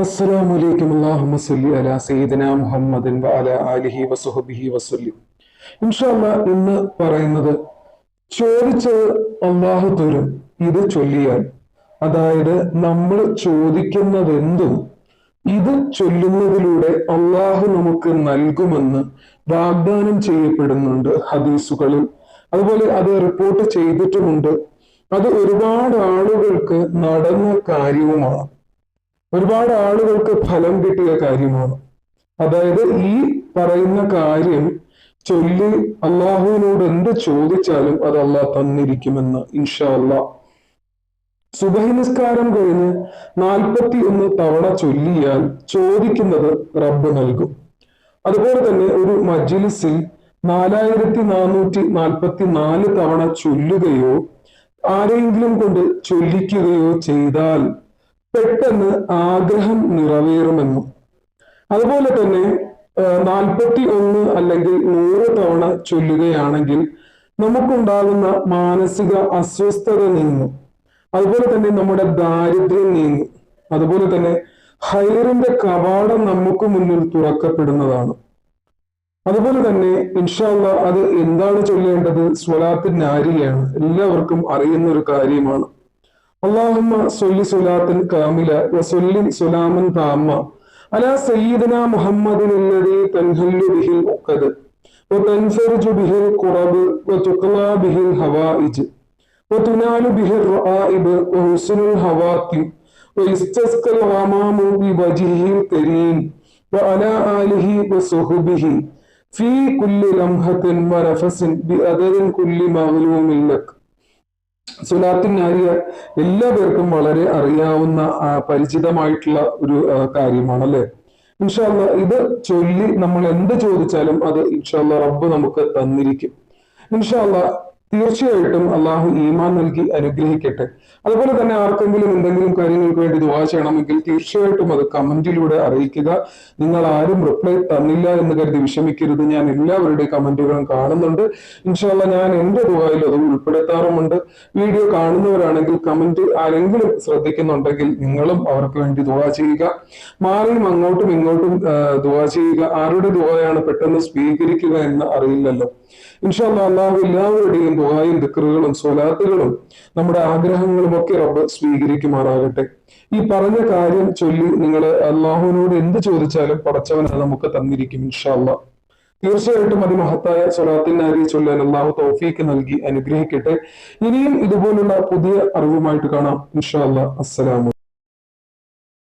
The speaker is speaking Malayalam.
അസ്സലാമു അലൈക്കും. അല്ലാഹുമ്മ സല്ലി അലാ സയ്യിദന മുഹമ്മദിൻ വഅല ആലിഹി വസുഹബിഹി വസല്ലി. ഇൻഷാല്ല ഇന്ന് പറയുന്നത് ചോദിച്ചത് അള്ളാഹു തരും. ഇത് ചൊല്ലിയാൽ. അതായത് നമ്മൾ ചോദിക്കുന്നതെന്തും ഇത് ചൊല്ലുന്നതിലൂടെ അള്ളാഹു നമുക്ക് നൽകുമെന്ന് വാഗ്ദാനം ചെയ്യപ്പെടുന്നുണ്ട് ഹദീസുകളിൽ. അതുപോലെ അത് റിപ്പോർട്ട് ചെയ്തിട്ടുമുണ്ട്. അത് ഒരുപാട് ആളുകൾക്ക് നടന്ന കാര്യവുമാണ്. ഒരുപാട് ആളുകൾക്ക് ഫലം കിട്ടിയ കാര്യമാണ്. അതായത് ഈ പറയുന്ന കാര്യം ചൊല്ലി അള്ളാഹുവിനോട് എന്ത് ചോദിച്ചാലും അത് അള്ളാഹ് തന്നിരിക്കുമെന്ന് ഇൻഷാ അള്ളാഹ് സുബഹി നിസ്കാരം കഴിഞ്ഞ് നാൽപ്പത്തി ഒന്ന് തവണ ചൊല്ലിയാൽ ചോദിക്കുന്നത് റബ്ബ് നൽകും. അതുപോലെ തന്നെ ഒരു മജ്ലിസിൽ നാലായിരത്തി നാനൂറ്റി നാൽപ്പത്തി നാല് തവണ ചൊല്ലുകയോ ആരെങ്കിലും കൊണ്ട് ചൊല്ലിക്കുകയോ ചെയ്താൽ പെട്ടെന്ന് ആഗ്രഹം നിറവേറുമെന്നും. അതുപോലെ തന്നെ നാൽപ്പത്തി ഒന്ന് അല്ലെങ്കിൽ നൂറ് തവണ ചൊല്ലുകയാണെങ്കിൽ നമുക്കുണ്ടാകുന്ന മാനസിക അസ്വസ്ഥത നീങ്ങും. അതുപോലെ തന്നെ നമ്മുടെ ദാരിദ്ര്യം നീങ്ങും. അതുപോലെ തന്നെ ഹൈറിന്റെ കവാടം നമുക്ക് മുന്നിൽ തുറക്കപ്പെടുന്നതാണ്. അതുപോലെ തന്നെ ഇൻഷാല്ല അത് എന്താണ് ചൊല്ലേണ്ടത്? സ്വലാത്തിൻ ആരിയാണ് എല്ലാവർക്കും അറിയുന്ന ഒരു കാര്യമാണ്. അള്ളാഹുമ്മ സൊല്ലി സുലാത്തൻ കാമില വസൊല്ലി സുലാമൻ താമ അല സയ്യിദന മുഹമ്മദിൻ الذي تنهل به العقد وتنفرج به القرب وتقلى به الهوائج وتنال به الرائب وحسن الهواتم ويستسقى الغمام بوجهه الكريم وعلى آله وصحبه في كل لمحة ونفس بأدد كل مغلوم لك സുലാത്തിൻ നാരിയ എല്ലാ പേർക്കും വളരെ അറിയാവുന്ന പരിചിതമായിട്ടുള്ള ഒരു കാര്യമാണ് അല്ലെ ഇൻഷാല്ല ഇത് ചൊല്ലി നമ്മൾ എന്ത് ചോദിച്ചാലും അത് ഇൻഷാല്ല റബ്ബ് നമുക്ക് തന്നിരിക്കും. ഇൻഷാല്ല തീർച്ചയായിട്ടും അള്ളാഹു ഈമാൻ നൽകി അനുഗ്രഹിക്കട്ടെ. അതുപോലെ തന്നെ ആർക്കെങ്കിലും എന്തെങ്കിലും കാര്യങ്ങൾക്ക് വേണ്ടി ദുവാ ചെയ്യണമെങ്കിൽ തീർച്ചയായിട്ടും അത് കമന്റിലൂടെ അറിയിക്കുക. നിങ്ങൾ ആരും റിപ്ലൈ തന്നില്ല എന്ന് കരുതി വിഷമിക്കരുത്. ഞാൻ എല്ലാവരുടെ കമന്റുകളും കാണുന്നുണ്ട്. ഇൻഷാല്ല ഞാൻ എന്റെ ദുവായിൽ അത് ഉൾപ്പെടുത്താറുമുണ്ട്. വീഡിയോ കാണുന്നവരാണെങ്കിൽ കമന്റ് ആരെങ്കിലും ശ്രദ്ധിക്കുന്നുണ്ടെങ്കിൽ നിങ്ങളും അവർക്ക് വേണ്ടി ദുവാ ചെയ്യുക. മാറിയും അങ്ങോട്ടും ഇങ്ങോട്ടും ദുവാ ചെയ്യുക. ആരുടെ ദുവായാണ് പെട്ടെന്ന് സ്വീകരിക്കുക എന്ന് അറിയില്ലല്ലോ. ഇൻഷാല്ല അള്ളാഹു എല്ലാവരുടെയും ദുഹായും ദിക്കറുകളും സ്വലാത്തുകളും നമ്മുടെ ആഗ്രഹങ്ങളും ഒക്കെ റബ്ബ് സ്വീകരിക്കുമാറാകട്ടെ. ഈ പറഞ്ഞ കാര്യം ചൊല്ലി നിങ്ങൾ അള്ളാഹുവിനോട് എന്ത് ചോദിച്ചാലും പടച്ചവനെ നമുക്ക് തന്നിരിക്കും ഇൻഷാല്ല തീർച്ചയായിട്ടും അതിമഹത്തായ സ്വലാത്തിനാരി ചൊല്ലാൻ അള്ളാഹു തൗഫീക്ക് നൽകി അനുഗ്രഹിക്കട്ടെ. ഇനിയും ഇതുപോലുള്ള പുതിയ അറിവുമായിട്ട് കാണാം ഇൻഷാല്ല അസ്സലാമു